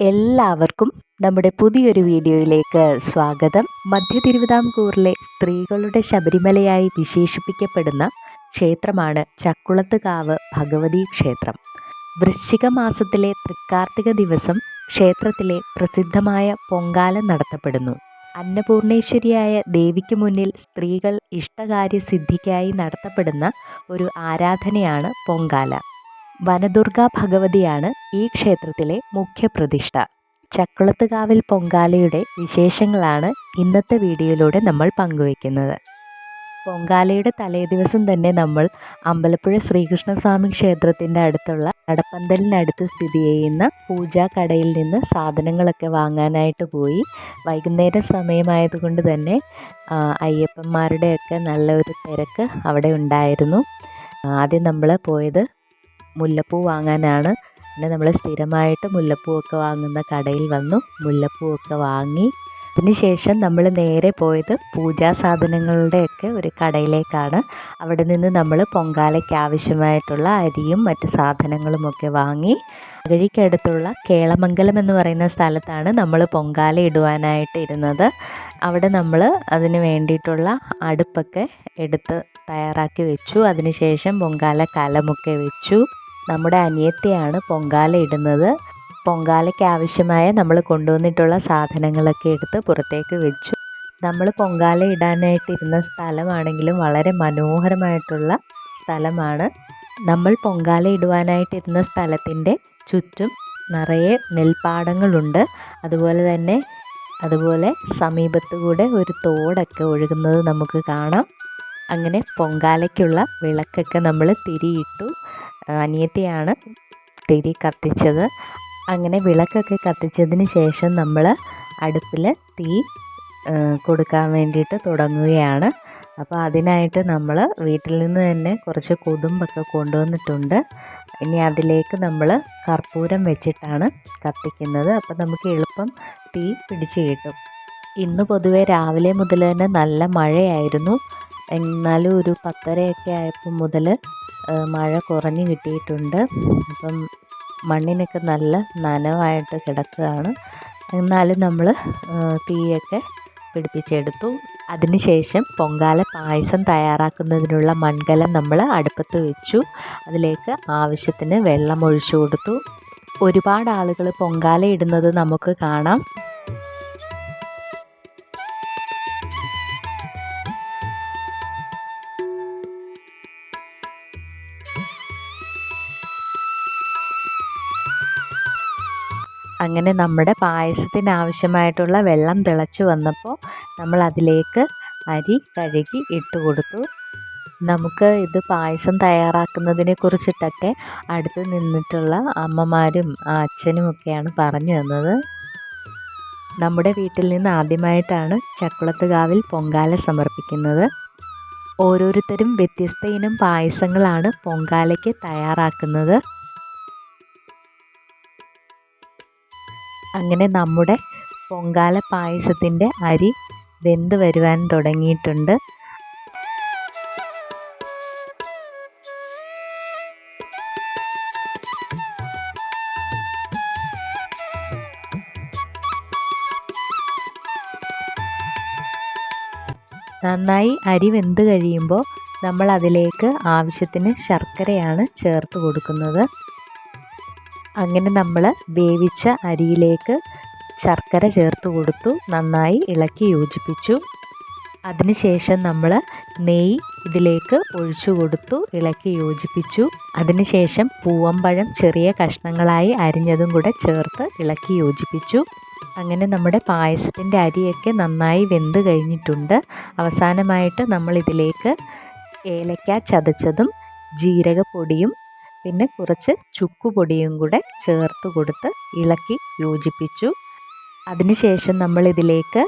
എല്ലാവർക്കും നമ്മുടെ പുതിയൊരു വീഡിയോയിലേക്ക് സ്വാഗതം. മധ്യ തിരുവിതാംകൂറിലെ സ്ത്രീകളുടെ ശബരിമലയായി വിശേഷിപ്പിക്കപ്പെടുന്ന ക്ഷേത്രമാണ് ചക്കുളത്തുകാവ് ഭഗവതി ക്ഷേത്രം. വൃശ്ചിക മാസത്തിലെ തൃക്കാർത്തിക ദിവസം ക്ഷേത്രത്തിലെ പ്രസിദ്ധമായ പൊങ്കാല നടത്തപ്പെടുന്നു. അന്നപൂർണേശ്വരിയായ ദേവിക്ക് മുന്നിൽ സ്ത്രീകൾ ഇഷ്ടകാര്യസിദ്ധിക്കായി നടത്തപ്പെടുന്ന ഒരു ആരാധനയാണ് പൊങ്കാല. വനദുർഗ ഭഗവതിയാണ് ഈ ക്ഷേത്രത്തിലെ മുഖ്യ മുഖ്യപ്രതിഷ്ഠ ചക്കുളത്തുകാവിൽ പൊങ്കാലയുടെ വിശേഷങ്ങളാണ് ഇന്നത്തെ വീഡിയോയിലൂടെ നമ്മൾ പങ്കുവയ്ക്കുന്നത്. പൊങ്കാലയുടെ തലേദിവസം തന്നെ നമ്മൾ അമ്പലപ്പുഴ ശ്രീകൃഷ്ണസ്വാമി ക്ഷേത്രത്തിന്റെ അടുത്തുള്ള നടപ്പന്തലിനടുത്ത് സ്ഥിതി ചെയ്യുന്ന പൂജാ കടയിൽ നിന്ന് സാധനങ്ങളൊക്കെ വാങ്ങാനായിട്ട് പോയി. വൈകുന്നേര സമയമായതുകൊണ്ട് തന്നെ അയ്യപ്പന്മാരുടെയൊക്കെ നല്ലൊരു തിരക്ക് അവിടെ ഉണ്ടായിരുന്നു. ആദ്യം നമ്മൾ പോയത് മുല്ലപ്പൂ വാങ്ങാനാണ്. പിന്നെ നമ്മൾ സ്ഥിരമായിട്ട് മുല്ലപ്പൂവൊക്കെ വാങ്ങുന്ന കടയിൽ വന്നു. മുല്ലപ്പൂവൊക്കെ വാങ്ങി. അതിനുശേഷം നമ്മൾ നേരെ പോയത് പൂജാ സാധനങ്ങളുടെയൊക്കെ ഒരു കടയിലേക്കാണ്. അവിടെ നിന്ന് നമ്മൾ പൊങ്കാലയ്ക്ക് ആവശ്യമായിട്ടുള്ള അരിയും മറ്റ് സാധനങ്ങളുമൊക്കെ വാങ്ങി. വഴിക്കടുത്തുള്ള കേളമംഗലം എന്ന് പറയുന്ന സ്ഥലത്താണ് നമ്മൾ പൊങ്കാല ഇടുവാനായിട്ട് ഇരുന്നത്. അവിടെ നമ്മൾ അതിന് വേണ്ടിയിട്ടുള്ള അടുപ്പൊക്കെ എടുത്ത് തയ്യാറാക്കി വെച്ചു. അതിനുശേഷം പൊങ്കാല കലമൊക്കെ വെച്ചു. നമ്മുടെ അനിയത്തിയാണ് പൊങ്കാല ഇടുന്നത്. പൊങ്കാലയ്ക്ക് ആവശ്യമായ നമ്മൾ കൊണ്ടുവന്നിട്ടുള്ള സാധനങ്ങളൊക്കെ എടുത്ത് പുറത്തേക്ക് വെച്ചു. നമ്മൾ പൊങ്കാല ഇടാനായിട്ടിരുന്ന സ്ഥലമാണെങ്കിലും വളരെ മനോഹരമായിട്ടുള്ള സ്ഥലമാണ്. നമ്മൾ പൊങ്കാല ഇടുവാനായിട്ടിരുന്ന സ്ഥലത്തിന്റെ ചുറ്റും നിറയെ നെൽപ്പാടങ്ങളുണ്ട്. അതുപോലെ തന്നെ അതുപോലെ സമീപത്ത് കൂടെ ഒരു തോടൊക്കെ ഒഴുകുന്നത് നമുക്ക് കാണാം. അങ്ങനെ പൊങ്കാലയ്ക്കുള്ള വിളക്കൊക്കെ നമ്മൾ തിരിയിട്ടു അനിയത്തിയാണ് തിരി കത്തിച്ചത്. അങ്ങനെ വിളക്കൊക്കെ കത്തിച്ചതിന് ശേഷം നമ്മൾ അടുപ്പിൽ തീ കൊടുക്കാൻ വേണ്ടിയിട്ട് തുടങ്ങുകയാണ്. അപ്പോൾ അതിനായിട്ട് നമ്മൾ വീട്ടിൽ നിന്ന് തന്നെ കുറച്ച് കുതുമ്പൊക്കെ കൊണ്ടുവന്നിട്ടുണ്ട്. ഇനി അതിലേക്ക് നമ്മൾ കർപ്പൂരം വെച്ചിട്ടാണ് കത്തിക്കുന്നത്. അപ്പോൾ നമുക്ക് എളുപ്പം തീ പിടിച്ച് കിട്ടും. ഇന്ന് പൊതുവെ രാവിലെ മുതൽ തന്നെ നല്ല മഴയായിരുന്നു. എന്നാലും ഒരു പത്തരയൊക്കെ ആയപ്പോൾ മുതൽ മഴ കുറഞ്ഞ് കിട്ടിയിട്ടുണ്ട്. അപ്പം മണ്ണിനൊക്കെ നല്ല നനവായിട്ട് കിടക്കുകയാണ്. എന്നാലും നമ്മൾ തീയൊക്കെ പിടിപ്പിച്ചെടുത്തു. അതിനുശേഷം പൊങ്കാല പായസം തയ്യാറാക്കുന്നതിനുള്ള മൺകലം നമ്മൾ അടുപ്പത്ത് വെച്ചു. അതിലേക്ക് ആവശ്യത്തിന് വെള്ളം ഒഴിച്ചു കൊടുത്തു. ഒരുപാട് ആളുകൾ പൊങ്കാല ഇടുന്നത് നമുക്ക് കാണാം. അങ്ങനെ നമ്മുടെ പായസത്തിന് ആവശ്യമായിട്ടുള്ള വെള്ളം തിളച്ച് വന്നപ്പോൾ നമ്മൾ അതിലേക്ക് അരി കഴുകി ഇട്ട് കൊടുത്തു. നമുക്ക് ഇത് പായസം തയ്യാറാക്കുന്നതിനെ കുറിച്ചിട്ടൊക്കെ അടുത്ത് നിന്നിട്ടുള്ള അമ്മമാരും അച്ഛനും ഒക്കെയാണ് പറഞ്ഞു തന്നത്. നമ്മുടെ വീട്ടിൽ നിന്ന് ആദ്യമായിട്ടാണ് ചക്കുളത്തുകാവിൽ പൊങ്കാല സമർപ്പിക്കുന്നത്. ഓരോരുത്തരും വ്യത്യസ്ത ഇനം പായസങ്ങളാണ് പൊങ്കാലയ്ക്ക് തയ്യാറാക്കുന്നത്. അങ്ങനെ നമ്മുടെ പൊങ്കാല പായസത്തിന്റെ അരി വെന്ത് വരുവാൻ തുടങ്ങിയിട്ടുണ്ട്. നന്നായി അരി വെന്ത് കഴിയുമ്പോൾ നമ്മൾ അതിലേക്ക് ആവശ്യത്തിന് ശർക്കരയാണ് ചേർത്ത് കൊടുക്കുന്നത്. അങ്ങനെ നമ്മൾ വേവിച്ച അരിയിലേക്ക് ശർക്കര ചേർത്ത് കൊടുത്തു നന്നായി ഇളക്കി യോജിപ്പിച്ചു. അതിനുശേഷം നമ്മൾ നെയ്യ് ഇതിലേക്ക് ഒഴിച്ചു കൊടുത്തു ഇളക്കി യോജിപ്പിച്ചു. അതിനുശേഷം പൂവമ്പഴം ചെറിയ കഷ്ണങ്ങളായി അരിഞ്ഞതും കൂടെ ചേർത്ത് ഇളക്കി യോജിപ്പിച്ചു. അങ്ങനെ നമ്മുടെ പായസത്തിന്റെ അരിയൊക്കെ നന്നായി വെന്ത് കഴിഞ്ഞിട്ടുണ്ട്. അവസാനമായിട്ട് നമ്മൾ ഇതിലേക്ക് ഏലക്ക ചതച്ചതും ജീരകപ്പൊടിയും പിന്നെ കുറച്ച് ചുക്കുപൊടിയും കൂടെ ചേർത്ത് കൊടുത്ത് ഇളക്കി യോജിപ്പിച്ചു. അതിനുശേഷം നമ്മൾ ഇതിലേക്ക്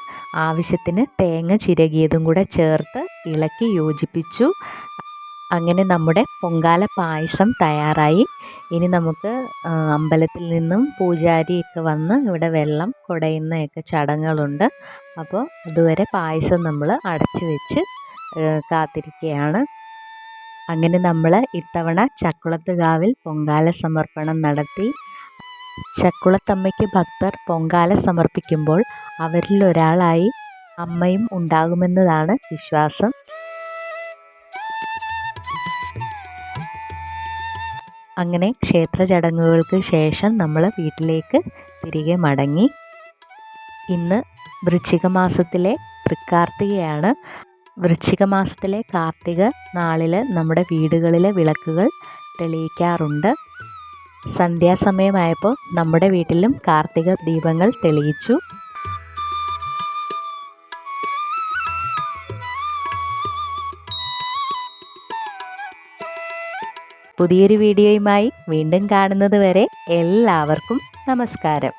ആവശ്യത്തിന് തേങ്ങ ചിരകിയതും കൂടെ ചേർത്ത് ഇളക്കി യോജിപ്പിച്ചു. അങ്ങനെ നമ്മുടെ പൊങ്കാല പായസം തയ്യാറായി. ഇനി നമുക്ക് അമ്പലത്തിൽ നിന്നും പൂജാരിയൊക്കെ വന്ന് ഇവിടെ വെള്ളം കുടയുന്നയൊക്കെ ചടങ്ങുകളുണ്ട്. അപ്പോൾ അതുവരെ പായസം നമ്മൾ അടച്ചു വെച്ച് കാത്തിരിക്കുകയാണ്. അങ്ങനെ നമ്മൾ ഇത്തവണ ചക്കുളത്തുകാവിൽ പൊങ്കാല സമർപ്പണം നടത്തി. ചക്കുളത്തമ്മയ്ക്ക് ഭക്തർ പൊങ്കാല സമർപ്പിക്കുമ്പോൾ അവരിൽ ഒരാളായി അമ്മയും ഉണ്ടാകുമെന്നതാണ് വിശ്വാസം. അങ്ങനെ ക്ഷേത്ര ചടങ്ങുകൾക്ക് ശേഷം നമ്മൾ വീട്ടിലേക്ക് തിരികെ മടങ്ങി. ഇന്ന് വൃശ്ചിക മാസത്തിലെ തൃക്കാർത്തികയാണ് വൃശ്ചിക മാസത്തിലെ കാർത്തിക നാളിൽ നമ്മുടെ വീടുകളിലെ വിളക്കുകൾ തെളിയിക്കാറുണ്ട്. സന്ധ്യാസമയമായപ്പോൾ നമ്മുടെ വീട്ടിലും കാർത്തിക ദീപങ്ങൾ തെളിയിച്ചു. പുതിയൊരു വീഡിയോയുമായി വീണ്ടും കാണുന്നത് വരെ എല്ലാവർക്കും നമസ്കാരം.